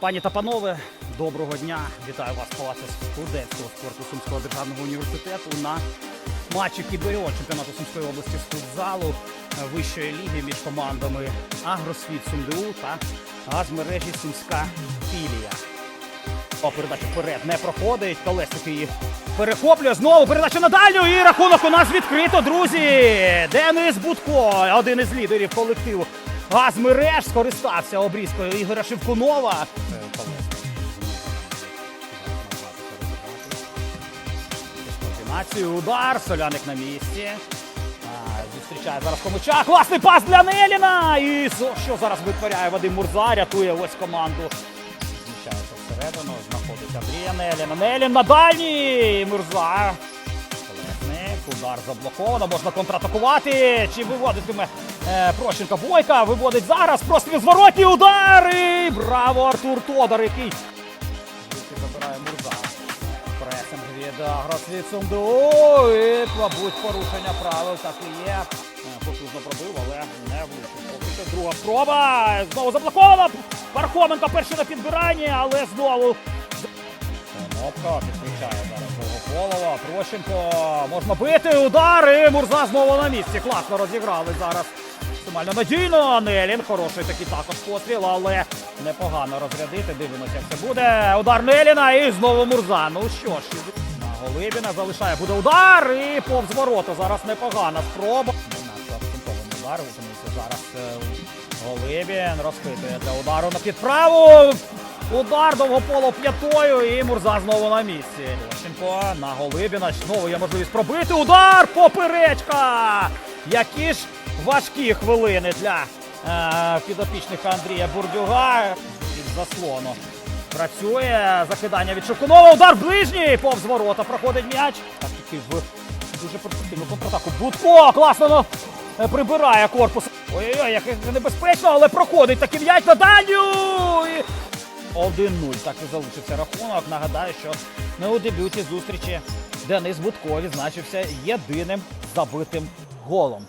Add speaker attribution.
Speaker 1: Пані та панове, доброго дня! Вітаю вас палаці студентського спорту Сумського державного університету на матчі КІБО чемпіонату Сумської області з футзалу вищої ліги між командами Агросвіт СумДУ та газмережі Сумська філія. О, передача вперед не проходить. Колесник її перехоплює. Знову передача на дальню. І рахунок у нас відкрито, друзі. Денис Будко, один із лідерів колективу. Газмереж скористався обрізкою Ігоря Шевкунова. Комбінацію удар. Соляник на місці. Зустрічає зараз Комича. Класний пас для Неліна. І що зараз витворяє Вадим Мурза, рятує ось команду. Зміщається всередину, знаходить Андрія Неліна. Нелін на дальній. Мурза. Удар заблоковано, можна контратакувати. Чи виводитиме е, Прощенка Бойка? Виводить зараз. Просто зворотній удар. І браво, Артур Тодор, який забирає Мурза. Пресинг від Агросвіт Сумду. І, мабуть, порушення правил так і є. Е, Потужно пробив, але не влучив. Друга спроба. Знову заблокована. Пархоменко перший на підбиранні, але знову Кнопка підключає зараз Богополова. Прощенко можна бити. Удар. І Мурза знову на місці. Класно розіграли зараз. Максимально надійно. Нелін. Хороший такий також постріл, але непогано розрядити. Дивимося, як це буде. Удар Неліна і знову Мурза. Ну що ж, на Голибіна залишає. Буде удар. І повз ворота. Зараз непогана спроба. Акцентований удар. Опинився зараз е, Голибін. Розхитує для удару на підправу. Удар довгополо п'ятою і Мурза знову на місці. Лощенко на Голибіна. Знову є можливість пробити. Удар! Поперечка! Які ж важкі хвилини для е, підопічних Андрія Бурдюга. Від заслону. Працює закидання від Шевкунова. Удар ближній. Повз ворота проходить м'яч. Так таки в дуже перспективну контратаку. Будко класно ну, прибирає корпус. Ой-ой-ой, як небезпечно, але проходить таки м'яч на дальню. І 1-0. Так і залишився рахунок. Нагадаю, що не у дебюті зустрічі Денис Будко відзначився єдиним забитим голом.